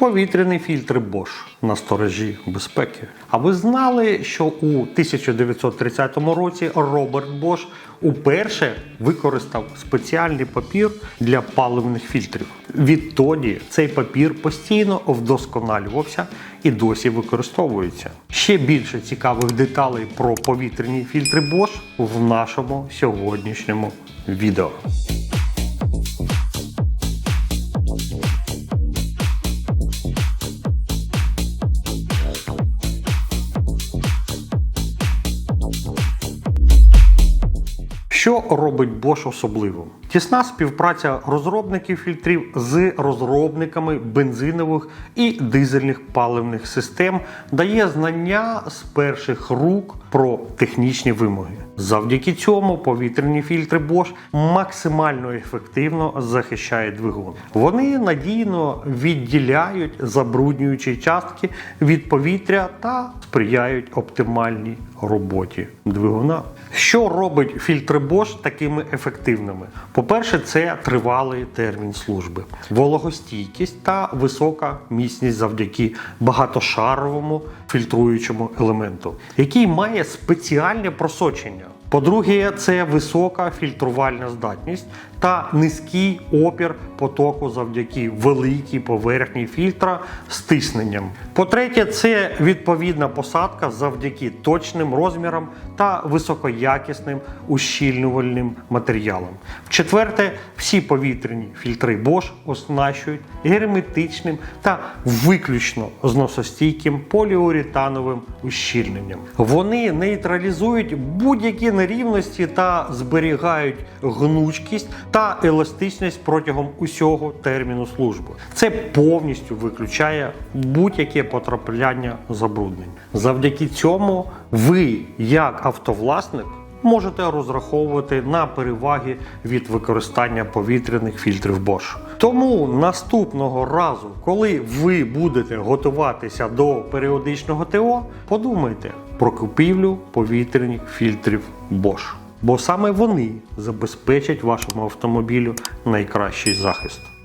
Повітряний фільтр Bosch на сторожі безпеки. А ви знали, що у 1930 році Роберт Bosch уперше використав спеціальний папір для паливних фільтрів. Відтоді цей папір постійно вдосконалювався і досі використовується. Ще більше цікавих деталей про повітряні фільтри Bosch в нашому сьогоднішньому відео. Що робить Bosch особливим? Тісна співпраця розробників фільтрів з розробниками бензинових і дизельних паливних систем дає знання з перших рук про технічні вимоги. Завдяки цьому повітряні фільтри Bosch максимально ефективно захищають двигун. Вони надійно відділяють забруднюючі частки від повітря та сприяють оптимальній роботі двигуна. Що робить фільтри Bosch такими ефективними? По-перше, це тривалий термін служби, вологостійкість та висока міцність завдяки багатошаровому фільтруючому елементу, який має спеціальне просочення. По-друге, це висока фільтрувальна здатність та низький опір потоку завдяки великій поверхні фільтра з тисненням. По-третє, це відповідна посадка завдяки точним розмірам та високоякісним ущільнювальним матеріалам. В-четверте, всі повітряні фільтри Bosch оснащують герметичним та виключно зносостійким поліуретановим ущільненням. Вони нейтралізують будь-які нерівності та зберігають гнучкість та еластичність протягом усього терміну служби. Це повністю виключає будь-яке потрапляння забруднень. Завдяки цьому ви, як автовласник, можете розраховувати на переваги від використання повітряних фільтрів Bosch. Тому наступного разу, коли ви будете готуватися до періодичного ТО, подумайте про купівлю повітряних фільтрів Bosch. Бо саме вони забезпечать вашому автомобілю найкращий захист.